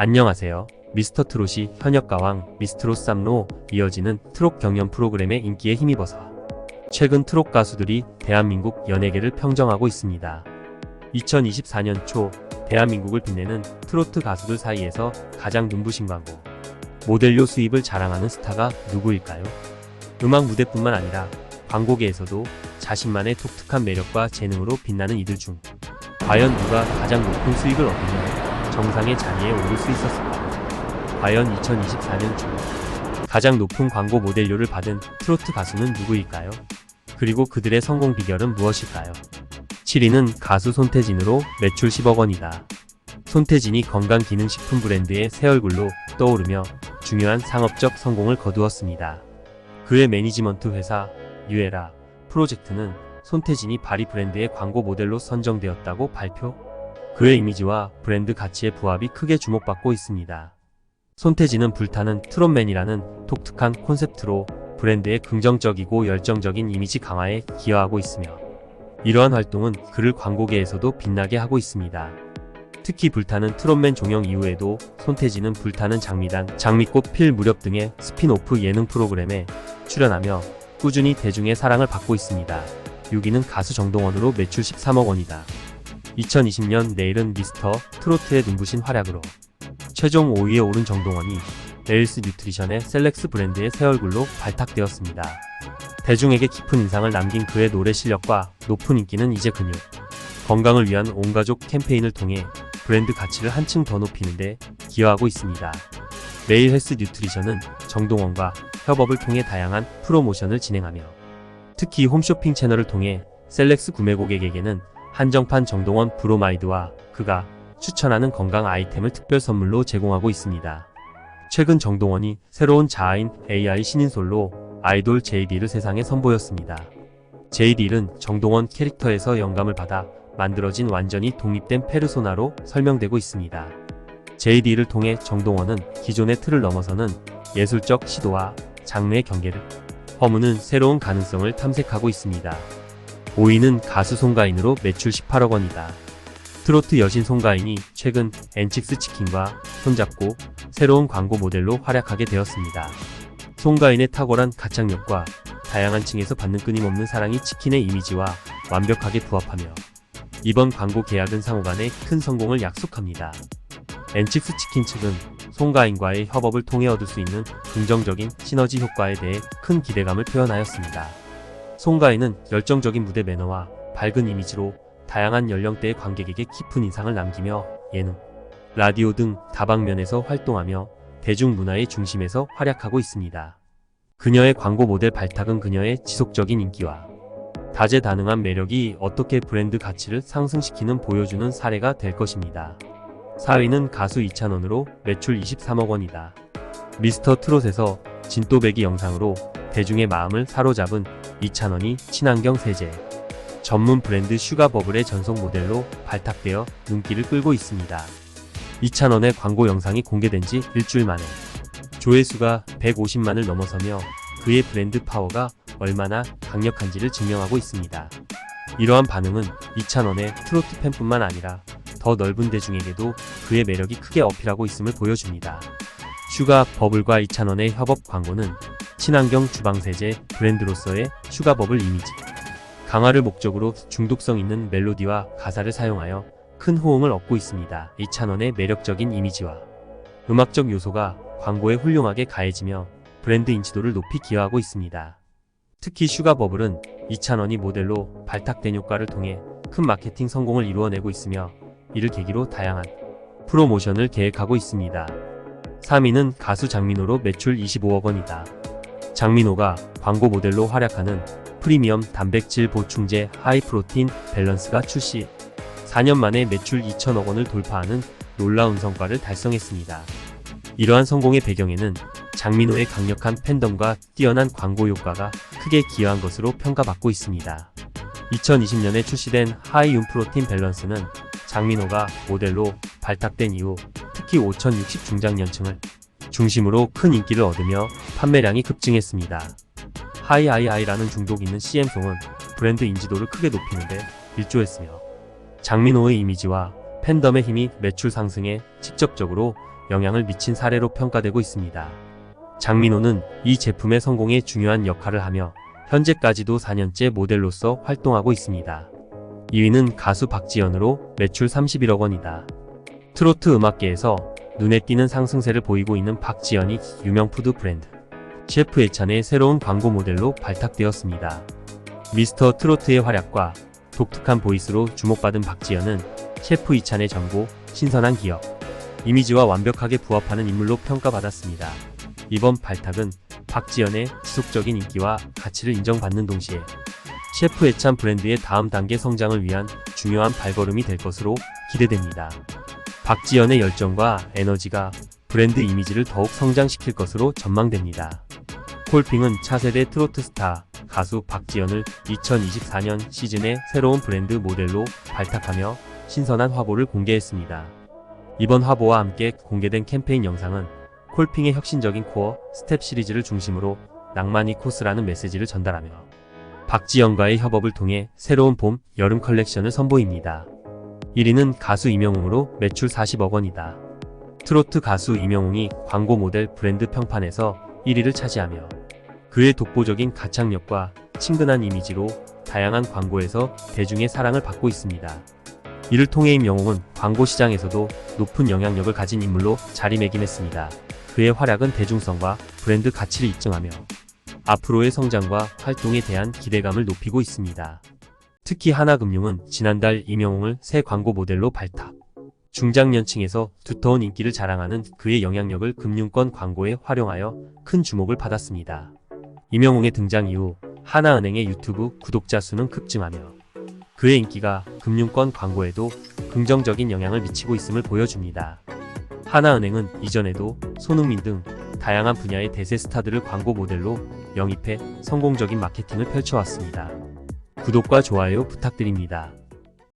안녕하세요. 미스터 트롯이 현역가왕 미스트롯 쌈로 이어지는 트롯 경연 프로그램의 인기에 힘입어서 최근 트롯 가수들이 대한민국 연예계를 평정하고 있습니다. 2024년 초 대한민국을 빛내는 트로트 가수들 사이에서 가장 눈부신 광고, 모델료 수입을 자랑하는 스타가 누구일까요? 음악 무대뿐만 아니라 광고계에서도 자신만의 독특한 매력과 재능으로 빛나는 이들 중 과연 누가 가장 높은 수익을 얻으며 정상의 자리에 오를 수 있었을까? 과연 2024년 중 가장 높은 광고 모델료를 받은 트로트 가수는 누구일까요? 그리고 그들의 성공 비결은 무엇일까요? 7위는 가수 손태진으로 매출 10억 원이다. 손태진이 건강기능식품 브랜드의 새 얼굴로 떠오르며 중요한 상업적 성공을 거두었습니다. 그의 매니지먼트 회사 유에라 프로젝트는 손태진이 바리 브랜드의 광고 모델로 선정되었다고 발표. 그의 이미지와 브랜드 가치의 부합이 크게 주목받고 있습니다. 손태진은 불타는 트롯맨이라는 독특한 콘셉트로 브랜드의 긍정적이고 열정적인 이미지 강화에 기여하고 있으며 이러한 활동은 그를 광고계에서도 빛나게 하고 있습니다. 특히 불타는 트롯맨 종영 이후에도 손태진은 불타는 장미단, 장미꽃 필 무렵 등의 스핀오프 예능 프로그램에 출연하며 꾸준히 대중의 사랑을 받고 있습니다. 6위는 가수 정동원으로 매출 13억 원이다. 2020년 내일은 미스터 트로트의 눈부신 활약으로 최종 5위에 오른 정동원이 레일스 뉴트리션의 셀렉스 브랜드의 새 얼굴로 발탁되었습니다. 대중에게 깊은 인상을 남긴 그의 노래 실력과 높은 인기는 이제 근육, 건강을 위한 온가족 캠페인을 통해 브랜드 가치를 한층 더 높이는 데 기여하고 있습니다. 메일 헬스 뉴트리션은 정동원과 협업을 통해 다양한 프로모션을 진행하며 특히 홈쇼핑 채널을 통해 셀렉스 구매 고객에게는 한정판 정동원 브로마이드와 그가 추천하는 건강 아이템을 특별 선물로 제공하고 있습니다. 최근 정동원이 새로운 자아인 AI 신인솔로 아이돌 JD를 세상에 선보였습니다. JD는 정동원 캐릭터에서 영감을 받아 만들어진 완전히 독립된 페르소나로 설명되고 있습니다. JD를 통해 정동원은 기존의 틀을 넘어서는 예술적 시도와 장르의 경계를 허무는 새로운 가능성을 탐색하고 있습니다. 5위는 가수 송가인으로 매출 18억 원이다. 트로트 여신 송가인이 최근 엔칙스 치킨과 손잡고 새로운 광고 모델로 활약하게 되었습니다. 송가인의 탁월한 가창력과 다양한 층에서 받는 끊임없는 사랑이 치킨의 이미지와 완벽하게 부합하며 이번 광고 계약은 상호 간의 큰 성공을 약속합니다. 엔칙스 치킨 측은 송가인과의 협업을 통해 얻을 수 있는 긍정적인 시너지 효과에 대해 큰 기대감을 표현하였습니다. 송가인은 열정적인 무대 매너와 밝은 이미지로 다양한 연령대의 관객에게 깊은 인상을 남기며 예능, 라디오 등 다방면에서 활동하며 대중문화의 중심에서 활약하고 있습니다. 그녀의 광고 모델 발탁은 그녀의 지속적인 인기와 다재다능한 매력이 어떻게 브랜드 가치를 상승시키는 보여주는 사례가 될 것입니다. 4위는 가수 이찬원으로 매출 23억 원이다. 미스터 트롯에서 진또배기 영상으로 대중의 마음을 사로잡은 이찬원이 친환경 세제, 전문 브랜드 슈가버블의 전속 모델로 발탁되어 눈길을 끌고 있습니다. 이찬원의 광고 영상이 공개된 지 일주일 만에 조회수가 150만을 넘어서며 그의 브랜드 파워가 얼마나 강력한지를 증명하고 있습니다. 이러한 반응은 이찬원의 트로트 팬뿐만 아니라 더 넓은 대중에게도 그의 매력이 크게 어필하고 있음을 보여줍니다. 슈가 버블과 이찬원의 협업 광고는 친환경 주방세제 브랜드로서의 슈가 버블 이미지, 강화를 목적으로 중독성 있는 멜로디와 가사를 사용하여 큰 호응을 얻고 있습니다. 이 찬원의 매력적인 이미지와 음악적 요소가 광고에 훌륭하게 가해지며 브랜드 인지도를 높이 기여하고 있습니다. 특히 슈가버블은 이찬원이 모델로 발탁된 효과를 통해 큰 마케팅 성공을 이루어내고 있으며 이를 계기로 다양한 프로모션을 계획하고 있습니다. 3위는 가수 장민호로 매출 25억 원이다. 장민호가 광고 모델로 활약하는 프리미엄 단백질 보충제 하이프로틴 밸런스가 출시 4년 만에 매출 2천억 원을 돌파하는 놀라운 성과를 달성했습니다. 이러한 성공의 배경에는 장민호의 강력한 팬덤과 뛰어난 광고 효과가 크게 기여한 것으로 평가받고 있습니다. 2020년에 출시된 하이윤 프로틴 밸런스는 장민호가 모델로 발탁된 이후 특히 5060 중장년층을 중심으로 큰 인기를 얻으며 판매량이 급증했습니다. 하이하이하이라는 중독 있는 CM송은 브랜드 인지도를 크게 높이는데 일조했으며 장민호의 이미지와 팬덤의 힘이 매출 상승에 직접적으로 영향을 미친 사례로 평가되고 있습니다. 장민호는 이 제품의 성공에 중요한 역할을 하며 현재까지도 4년째 모델로서 활동하고 있습니다. 2위는 가수 박지연으로 매출 31억 원이다. 트로트 음악계에서 눈에 띄는 상승세를 보이고 있는 박지연이 유명 푸드 브랜드 셰프 예찬의 새로운 광고 모델로 발탁되었습니다. 미스터 트로트의 활약과 독특한 보이스로 주목받은 박지연은 셰프 이찬의 정보, 신선한 기업, 이미지와 완벽하게 부합하는 인물로 평가받았습니다. 이번 발탁은 박지연의 지속적인 인기와 가치를 인정받는 동시에 셰프 예찬 브랜드의 다음 단계 성장을 위한 중요한 발걸음이 될 것으로 기대됩니다. 박지연의 열정과 에너지가 브랜드 이미지를 더욱 성장시킬 것으로 전망됩니다. 콜핑은 차세대 트로트 스타 가수 박지연을 2024년 시즌의 새로운 브랜드 모델로 발탁하며 신선한 화보를 공개했습니다. 이번 화보와 함께 공개된 캠페인 영상은 콜핑의 혁신적인 코어 스텝 시리즈를 중심으로 낭만이 코스라는 메시지를 전달하며 박지연과의 협업을 통해 새로운 봄, 여름 컬렉션을 선보입니다. 1위는 가수 이명웅으로 매출 40억 원이다. 트로트 가수 이명웅이 광고 모델 브랜드 평판에서 1위를 차지하며 그의 독보적인 가창력과 친근한 이미지로 다양한 광고에서 대중의 사랑을 받고 있습니다. 이를 통해 임영웅은 광고 시장에서도 높은 영향력을 가진 인물로 자리매김했습니다. 그의 활약은 대중성과 브랜드 가치를 입증하며 앞으로의 성장과 활동에 대한 기대감을 높이고 있습니다. 특히 하나금융은 지난달 임영웅을 새 광고 모델로 발탁. 중장년층에서 두터운 인기를 자랑하는 그의 영향력을 금융권 광고에 활용하여 큰 주목을 받았습니다. 임영웅의 등장 이후 하나은행의 유튜브 구독자 수는 급증하며 그의 인기가 금융권 광고에도 긍정적인 영향을 미치고 있음을 보여줍니다. 하나은행은 이전에도 손흥민 등 다양한 분야의 대세 스타들을 광고 모델로 영입해 성공적인 마케팅을 펼쳐왔습니다. 구독과 좋아요 부탁드립니다.